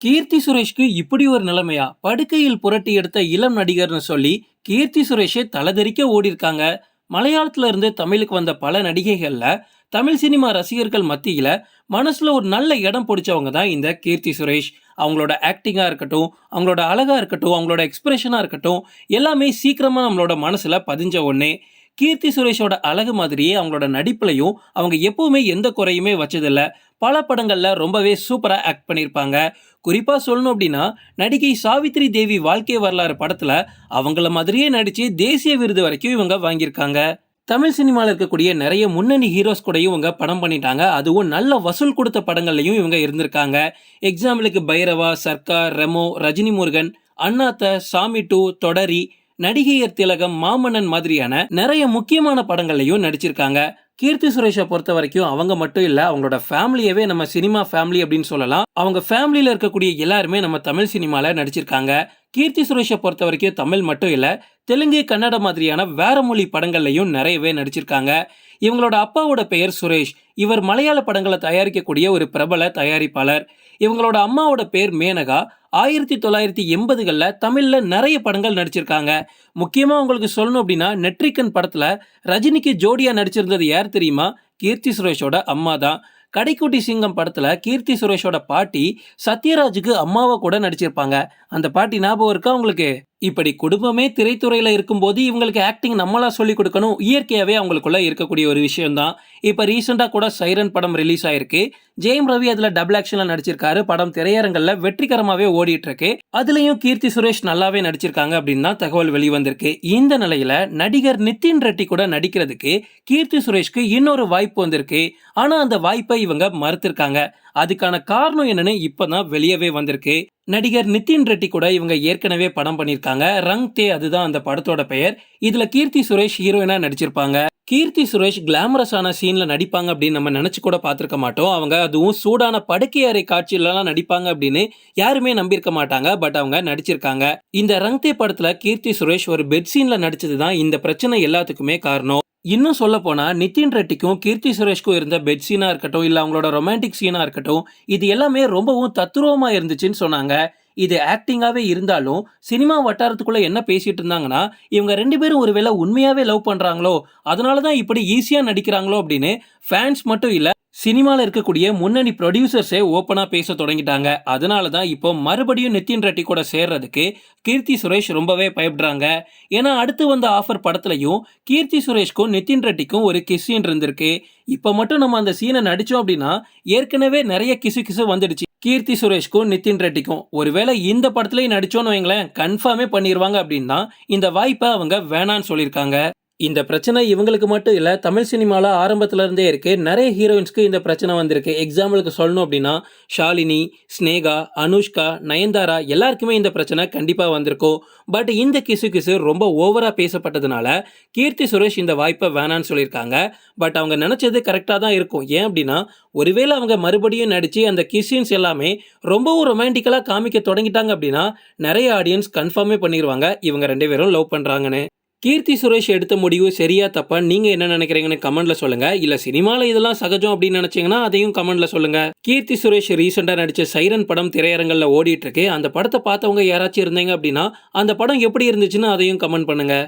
கீர்த்தி சுரேஷ்க்கு இப்படி ஒரு நிலைமையா? படுக்கையில் புரட்டி எடுத்த இளம் நடிகர்னு சொல்லி கீர்த்தி சுரேஷை தலதெறிக்க ஓடிருக்காங்க மலையாளத்துல இருந்து தமிழுக்கு வந்த பல நடிகைகள்ல தமிழ் சினிமா ரசிகர்கள் மத்தியில மனசுல ஒரு நல்ல இடம் பிடிச்சவங்க தான் இந்த கீர்த்தி சுரேஷ். அவங்களோட ஆக்டிங்காக இருக்கட்டும் அவங்களோட அழகாக இருக்கட்டும் அவங்களோட எக்ஸ்பிரஷனாக இருக்கட்டும் எல்லாமே சீக்கிரமாக நம்மளோட மனசில் பதிஞ்ச ஒண்ணே. கீர்த்தி சுரேஷோட அழகு மாதிரியே அவங்களோட நடிப்புலையும் அவங்க எப்போவுமே எந்த குறையுமே வச்சதில்லை. பல படங்களில் ரொம்பவே சூப்பராக ஆக்ட் பண்ணியிருப்பாங்க குறிப்பாக சொல்லணும் அப்படின்னா நடிகை சாவித்ரி தேவி வாழ்க்கை வரலாறு படத்தில் அவங்கள மாதிரியே நடித்து தேசிய விருது வரைக்கும் இவங்க வாங்கியிருக்காங்க. தமிழ் சினிமாவில் இருக்கக்கூடிய நிறைய முன்னணி ஹீரோஸ் கூடயும் இவங்க படம் பண்ணிட்டாங்க. அதுவும் நல்ல வசூல் கொடுத்த படங்கள்லையும் இவங்க இருந்திருக்காங்க. எக்ஸாம்பிளுக்கு பைரவா சர்க்கார் ரெமோ ரஜினி முருகன் அண்ணாத்த சாமி டூ தொடரி நடிகையர் திலகம் மாமன்னன் மாதிரியான நிறைய முக்கியமான படங்கள்லையும் நடிச்சிருக்காங்க. கீர்த்தி சுரேஷை பொறுத்த வரைக்கும் அவங்க மட்டும் இல்லை அவங்களோட ஃபேமிலியவே நம்ம சினிமா ஃபேமிலி அப்படின்னு சொல்லலாம். அவங்க ஃபேமிலியில் இருக்கக்கூடிய எல்லாருமே நம்ம தமிழ் சினிமாவில் நடிச்சிருக்காங்க. கீர்த்தி சுரேஷை பொறுத்த வரைக்கும் தமிழ் மட்டும் இல்லை தெலுங்கு கன்னட மாதிரியான வேற மொழி படங்கள்லையும் நிறையவே நடிச்சிருக்காங்க. இவங்களோட அப்பாவோட பெயர் சுரேஷ். இவர் மலையாள படங்களை தயாரிக்கக்கூடிய ஒரு பிரபல தயாரிப்பாளர். இவங்களோட அம்மாவோட பேர் மேனகா. ஆயிரத்தி தொள்ளாயிரத்தி எண்பதுகளில் தமிழில் நிறைய படங்கள் நடிச்சிருக்காங்க. முக்கியமாக உங்களுக்கு சொல்லணும் அப்படின்னா நெட்ரிக்கன் படத்தில் ரஜினிக்கு ஜோடியாக நடிச்சிருந்தது யார் தெரியுமா? கீர்த்தி சுரேஷோட அம்மா தான். கடைக்குட்டி சிங்கம் படத்தில் கீர்த்தி சுரேஷோட பாட்டி சத்யராஜுக்கு அம்மாவை கூட நடிச்சிருப்பாங்க. அந்த பாட்டி ஞாபகம் இருக்கா உங்களுக்கு? இப்படி குடும்பமே திரைத்துறையில் இருக்கும்போது இவங்களுக்கு ஆக்டிங் நம்மளாக சொல்லிக் கொடுக்கணும். இயற்கையாகவே அவங்களுக்குள்ள இருக்கக்கூடிய ஒரு விஷயம்தான். இப்போ ரீசெண்டாக கூட சைரன் படம் ரிலீஸ் ஆயிருக்கு. ஜெயம் ரவி அதில் டபுள் ஆக்ஷனில் நடிச்சிருக்காரு. படம் திரையரங்களில் வெற்றிகரமாகவே ஓடிட்டு இருக்கு அதுலேயும் கீர்த்தி சுரேஷ் நல்லாவே நடிச்சிருக்காங்க அப்படின்னு தான் தகவல் வெளிவந்திருக்கு. இந்த நிலையில் நடிகர் நிதின் ரெட்டி கூட நடிக்கிறதுக்கு கீர்த்தி சுரேஷ்க்கு இன்னொரு வாய்ப்பு வந்திருக்கு. ஆனால் அந்த வாய்ப்பை இவங்க மறுத்திருக்காங்க. அதுக்கான காரணம் என்னன்னு இப்பதான் வெளியவே வந்திருக்கு. நடிகர் நிதின் ரெட்டி கூட இவங்க ஏற்கனவே படம் பண்ணியிருக்காங்க. ரங் தே அதுதான் அந்த படத்தோட பெயர். இதுல கீர்த்தி சுரேஷ் ஹீரோயினா நடிச்சிருப்பாங்க. கீர்த்தி சுரேஷ் கிளாமரஸான சீன்ல நடிப்பாங்க அப்படின்னு நம்ம நினைச்சு கூட பார்த்துருக்க மாட்டோம். அவங்க அதுவும் சூடான படுக்கை அறை காட்சியிலலாம் நடிப்பாங்க அப்படின்னு யாருமே நம்பியிருக்க மாட்டாங்க. பட் அவங்க நடிச்சிருக்காங்க. இந்த ரங்தே படத்துல கீர்த்தி சுரேஷ் ஒரு பெட் சீன்ல நடிச்சது தான் இந்த பிரச்சனை எல்லாத்துக்குமே காரணம். இன்னும் சொல்ல போனால் நிதின் ரெட்டிக்கும் கீர்த்தி சுரேஷ்க்கும் இருந்த பெட் சீனாக இருக்கட்டும் இல்லை அவங்களோட ரொமான்டிக் சீனாக இருக்கட்டும் இது எல்லாமே ரொம்பவும் தத்துரூபமாக இருந்துச்சுன்னு சொன்னாங்க. இது ஆக்டிங்காகவே இருந்தாலும் சினிமா வட்டாரத்துக்குள்ள என்ன பேசிட்டு இருந்தாங்கன்னா இவங்க ரெண்டு பேரும் ஒருவேளை உண்மையாகவே லவ் பண்ணுறாங்களோ அதனால தான் இப்படி ஈஸியாக நடிக்கிறாங்களோ அப்படின்னு ஃபேன்ஸ் மட்டும் இல்லை சினிமாவில் இருக்கக்கூடிய முன்னணி ப்ரொடியூசர்ஸே ஓப்பனாக பேச தொடங்கிட்டாங்க. அதனால தான் இப்போ மறுபடியும் நித்தின் ரெட்டி கூட சேர்றதுக்கு கீர்த்தி சுரேஷ் ரொம்பவே பயப்படுறாங்க. ஏன்னா அடுத்து வந்த ஆஃபர் படத்துலையும் கீர்த்தி சுரேஷ்க்கும் நித்தின் ரெட்டிக்கும் ஒரு கிஸ்ஸின் இருந்திருக்கு. இப்போ மட்டும் நம்ம அந்த சீனை நடித்தோம் அப்படின்னா ஏற்கனவே நிறைய கிசு கிசு வந்துடுச்சு. கீர்த்தி சுரேஷ்க்கும் நிதின் ரெட்டிக்கும் ஒருவேளை இந்த படத்துலயும் நடிச்சோன்னு வைங்களேன் கன்ஃபார்மே பண்ணிடுவாங்க அப்படின்னா இந்த வாய்ப்பை அவங்க வேணான்னு சொல்லியிருக்காங்க. இந்த பிரச்சனை இவங்களுக்கு மட்டும் இல்லை தமிழ் சினிமாவில் ஆரம்பத்தில் இருந்தே இருக்கு. நிறைய ஹீரோயின்ஸ்க்கு இந்த பிரச்சனை வந்திருக்கு. எக்ஸாம்பிளுக்கு சொல்லணும் அப்படின்னா ஷாலினி ஸ்னேகா அனுஷ்கா நயன்தாரா எல்லாருக்குமே இந்த பிரச்சனை கண்டிப்பாக வந்திருக்கும். பட் இந்த கிசு கிசு ரொம்ப ஓவராக பேசப்பட்டதுனால கீர்த்தி சுரேஷ் இந்த வாய்ப்பை வேணான்னு சொல்லியிருக்காங்க. பட் அவங்க நினச்சது கரெக்டாக தான் இருக்கும். ஏன் அப்படின்னா ஒருவேளை அவங்க மறுபடியும் நடித்து அந்த கிஸ்ஸின்ஸ் எல்லாமே ரொம்பவும் ரொமான்டிக்கலாக காமிக்க தொடங்கிட்டாங்க அப்படின்னா நிறைய ஆடியன்ஸ் கன்ஃபார்மே பண்ணிடுவாங்க இவங்க ரெண்டு பேரும் லவ் பண்ணுறாங்கன்னு கீர்த்தி சுரேஷ் எடுத்த முடிவு சரியா தப்பா? நீங்க என்ன நினைக்கிறீங்கன்னு கமெண்ட்ல சொல்லுங்க. இல்ல சினிமால இதெல்லாம் சகஜம் அப்படின்னு நினைச்சீங்கன்னா அதையும் கமெண்ட்ல சொல்லுங்க. கீர்த்தி சுரேஷ் ரீசெண்டா நடிச்ச சைரன் படம் திரையரங்கல்ல ஓடிட்டு இருக்கு. அந்த படத்தை பார்த்தவங்க யாராச்சும் இருந்தீங்க அப்படின்னா அந்த படம் எப்படி இருந்துச்சுன்னு அதையும் கமெண்ட் பண்ணுங்க.